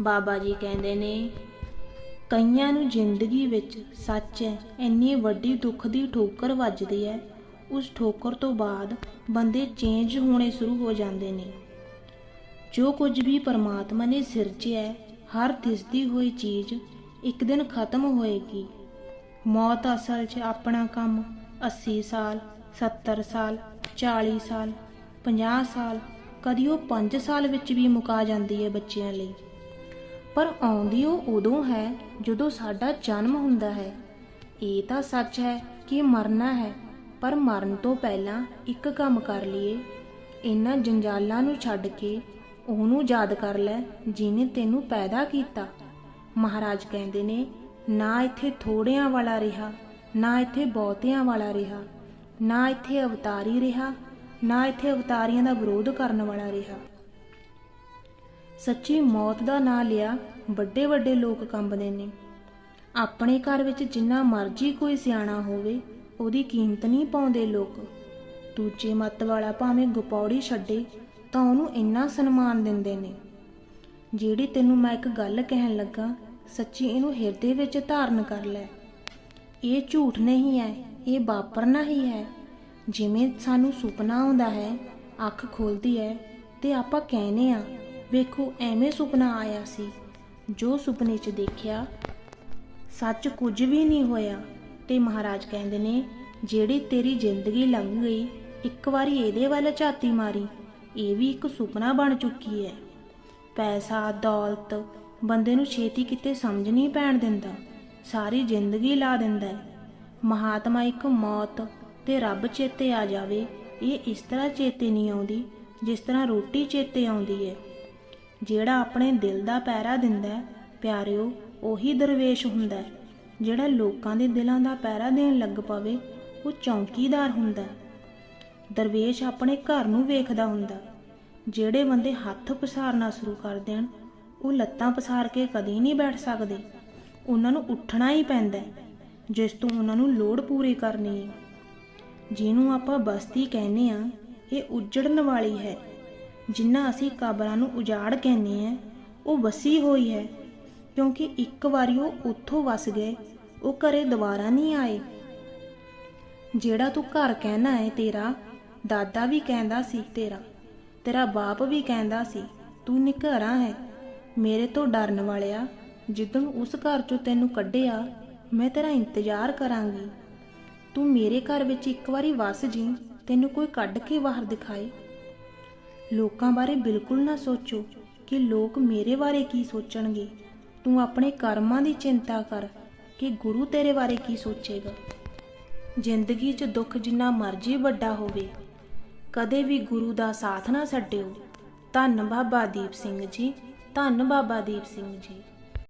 ਬਾਬਾ ਜੀ ਕਹਿੰਦੇ ਨੇ ਕਈਆਂ ਨੂੰ ਜ਼ਿੰਦਗੀ ਵਿੱਚ ਸੱਚ ਹੈ ਇੰਨੀ ਵੱਡੀ ਦੁੱਖ ਦੀ ਠੋਕਰ ਵੱਜਦੀ ਹੈ ਉਸ ਠੋਕਰ ਤੋਂ ਬਾਅਦ ਬੰਦੇ ਚੇਂਜ ਹੋਣੇ ਸ਼ੁਰੂ ਹੋ ਜਾਂਦੇ ਨੇ। ਜੋ ਕੁਝ ਵੀ ਪਰਮਾਤਮਾ ਨੇ ਸਿਰਜਿਆ ਹੈ, ਹਰ ਦਿਸਦੀ ਹੋਈ ਚੀਜ਼ ਇੱਕ ਦਿਨ ਖਤਮ ਹੋਏਗੀ। ਮੌਤ ਅਸਲ 'ਚ ਆਪਣਾ ਕੰਮ 80 ਸਾਲ 70 ਸਾਲ 40 ਸਾਲ 50 ਸਾਲ ਕਦੀ ਉਹ 5 ਸਾਲ ਵਿੱਚ ਵੀ ਮੁਕਾ ਜਾਂਦੀ ਹੈ ਬੱਚਿਆਂ ਲਈ। ਪਰ ਆਉਂਦੀ ਉਹ ਉਦੋਂ ਹੈ ਜਦੋਂ ਸਾਡਾ ਜਨਮ ਹੁੰਦਾ ਹੈ। ਇਹ ਤਾਂ ਸੱਚ ਹੈ ਕਿ ਮਰਨਾ ਹੈ, ਪਰ ਮਰਨ ਤੋਂ ਪਹਿਲਾਂ ਇੱਕ ਕੰਮ ਕਰ ਲਈਏ। ਇਹਨਾਂ ਜੰਜਾਲਾਂ ਨੂੰ ਛੱਡ ਕੇ ਉਹਨੂੰ ਯਾਦ ਕਰ ਲੈ ਜਿਹਨੇ ਤੈਨੂੰ ਪੈਦਾ ਕੀਤਾ। ਮਹਾਰਾਜ ਕਹਿੰਦੇ ਨੇ, ਨਾ ਇੱਥੇ ਥੋੜਿਆਂ ਵਾਲਾ ਰਿਹਾ, ਨਾ ਇੱਥੇ ਬਹੁਤਿਆਂ ਵਾਲਾ ਰਿਹਾ, ਨਾ ਇੱਥੇ ਅਵਤਾਰੀ ਰਿਹਾ, ਨਾ ਇੱਥੇ ਅਵਤਾਰੀਆਂ ਦਾ ਵਿਰੋਧ ਕਰਨ ਵਾਲਾ ਰਿਹਾ। ਸੱਚੀ ਮੌਤ ਦਾ ਨਾਂ ਲਿਆ ਵੱਡੇ ਵੱਡੇ ਲੋਕ ਕੰਬਦੇ ਨੇ। ਆਪਣੇ ਘਰ ਵਿੱਚ ਜਿੰਨਾ ਮਰਜ਼ੀ ਕੋਈ ਸਿਆਣਾ ਹੋਵੇ, ਉਹਦੀ ਕੀਮਤ ਨਹੀਂ ਪਾਉਂਦੇ ਲੋਕ। ਦੂਜੇ ਮੱਤ ਵਾਲਾ ਭਾਵੇਂ ਗੁਪੌੜੀ ਛੱਡੇ, ਤਾਂ ਉਹਨੂੰ ਇੰਨਾ ਸਨਮਾਨ ਦਿੰਦੇ ਨੇ। ਜਿਹੜੀ ਤੈਨੂੰ ਮੈਂ ਇੱਕ ਗੱਲ ਕਹਿਣ ਲੱਗਾ, ਸੱਚੀ ਇਹਨੂੰ ਹਿਰਦੇ ਵਿੱਚ ਧਾਰਨ ਕਰ ਲੈ। ਇਹ ਝੂਠ ਨਹੀਂ ਹੈ, ਇਹ ਵਾਪਰਨਾ ਹੀ ਹੈ। ਜਿਵੇਂ ਸਾਨੂੰ ਸੁਪਨਾ ਆਉਂਦਾ ਹੈ, ਅੱਖ ਖੋਲਦੀ ਹੈ, ਤੇ ਆਪਾਂ ਕਹਿੰਦੇ ਆ ਵੇਖੋ, ਐਵੇਂ ਸੁਪਨਾ ਆਇਆ ਸੀ। ਜੋ ਸੁਪਨੇ 'ਚ ਦੇਖਿਆ, ਸੱਚ ਕੁਝ ਵੀ ਨਹੀਂ ਹੋਇਆ। ਤੇ ਮਹਾਰਾਜ ਕਹਿੰਦੇ ਨੇ, ਜਿਹੜੀ ਤੇਰੀ ਜ਼ਿੰਦਗੀ ਲੰਘ ਗਈ, ਇੱਕ ਵਾਰੀ ਇਹਦੇ ਵੱਲ ਝਾਤੀ ਮਾਰੀ, ਇਹ ਵੀ ਇੱਕ ਸੁਪਨਾ ਬਣ ਚੁੱਕੀ ਹੈ। ਪੈਸਾ, ਦੌਲਤ, ਬੰਦੇ ਨੂੰ ਛੇਤੀ ਕਿਤੇ ਸਮਝ ਨਹੀਂ ਪੈਣ ਦਿੰਦਾ, ਸਾਰੀ ਜ਼ਿੰਦਗੀ ਲਾ ਦਿੰਦਾ ਹੈ। ਮਹਾਤਮਾ ਇੱਕ ਮੌਤ ਤੇ ਰੱਬ ਚੇਤੇ ਆ ਜਾਵੇ, ਇਹ ਇਸ ਤਰ੍ਹਾਂ ਚੇਤੇ ਨਹੀਂ ਆਉਂਦੀ, ਜਿਸ ਤਰ੍ਹਾਂ ਰੋਟੀ ਚੇਤੇ ਆਉਂਦੀ ਹੈ। ਜਿਹੜਾ ਆਪਣੇ ਦਿਲ ਦਾ ਪਹਿਰਾ ਦਿੰਦਾ ਹੈ ਪਿਆਰਿਓ ਉਹੀ ਦਰਵੇਸ਼ ਹੁੰਦਾ ਹੈ। ਜਿਹੜਾ ਲੋਕਾਂ ਦੇ ਦਿਲਾਂ ਦਾ ਪਹਿਰਾ ਦੇਣ ਲੱਗ ਪਵੇ ਉਹ ਚੌਂਕੀਦਾਰ ਹੁੰਦਾ ਹੈ। ਦਰਵੇਸ਼ ਆਪਣੇ ਘਰ ਨੂੰ ਵੇਖਦਾ ਹੁੰਦਾ ਜਿਹੜੇ ਬੰਦੇ ਹੱਥ ਪਸਾਰਨਾ ਸ਼ੁਰੂ ਕਰ ਦੇਣ ਉਹ ਲੱਤਾਂ ਪਸਾਰ ਕੇ ਕਦੇ ਨਹੀਂ ਬੈਠ ਸਕਦੇ। ਉਹਨਾਂ ਨੂੰ ਉੱਠਣਾ ਹੀ ਪੈਂਦਾ ਹੈ, ਜਿਸ ਤੋਂ ਉਹਨਾਂ ਨੂੰ ਲੋੜ ਪੂਰੀ ਕਰਨੀ ਹੈ। ਜਿਹਨੂੰ ਆਪਾਂ ਬਸਤੀ ਕਹਿੰਦੇ ਆ ਇਹ ਉੱਜੜਨ ਵਾਲੀ ਹੈ। ਜਿੰਨਾ ਅਸੀਂ ਕਬਰਾਂ ਨੂੰ ਉਜਾੜ ਕਹਿੰਦੇ ਆ ਉਹ ਵਸੀ ਹੋਈ ਹੈ, ਕਿਉਂਕਿ ਇੱਕ ਵਾਰੀ ਉਹ ਉੱਥੋਂ ਵਸ ਗਏ, ਉਹ ਘਰੇ ਦੁਬਾਰਾ ਨਹੀਂ ਆਏ। ਜਿਹੜਾ ਤੂੰ ਘਰ ਕਹਿਣਾ ਹੈ ਤੇਰਾ, ਦਾਦਾ ਵੀ ਕਹਿੰਦਾ ਸੀ ਤੇਰਾ ਤੇਰਾ ਬਾਪ ਵੀ ਕਹਿੰਦਾ ਸੀ, ਤੂੰ ਨਿਘਰਾ ਹੈ। ਮੇਰੇ ਤੋਂ ਡਰਨ ਵਾਲਿਆ ਜਿੱਦਣ ਉਸ ਘਰ ਚੋਂ ਤੈਨੂੰ ਕੱਢਿਆ, ਮੈਂ ਤੇਰਾ ਇੰਤਜ਼ਾਰ ਕਰਾਂਗੀ। ਤੂੰ ਮੇਰੇ ਘਰ ਵਿੱਚ ਇੱਕ ਵਾਰੀ ਵਸ ਜੀ, ਤੈਨੂੰ ਕੋਈ ਕੱਢ ਕੇ ਬਾਹਰ ਦਿਖਾਏ। ਲੋਕਾਂ ਬਾਰੇ ਬਿਲਕੁਲ ਨਾ ਸੋਚੋ ਕਿ ਲੋਕ ਮੇਰੇ ਬਾਰੇ ਕੀ ਸੋਚਣਗੇ। ਤੂੰ ਆਪਣੇ ਕਰਮਾਂ ਦੀ ਚਿੰਤਾ ਕਰ ਕਿ ਗੁਰੂ ਤੇਰੇ ਬਾਰੇ ਕੀ ਸੋਚੇਗਾ। ਜ਼ਿੰਦਗੀ 'ਚ ਦੁੱਖ ਜਿੰਨਾ ਮਰਜ਼ੀ ਵੱਡਾ ਹੋਵੇ, ਕਦੇ ਵੀ ਗੁਰੂ ਦਾ ਸਾਥ ਨਾ ਛੱਡਿਓ। ਧੰਨ ਬਾਬਾ ਦੀਪ ਸਿੰਘ ਜੀ, ਧੰਨ ਬਾਬਾ ਦੀਪ ਸਿੰਘ ਜੀ।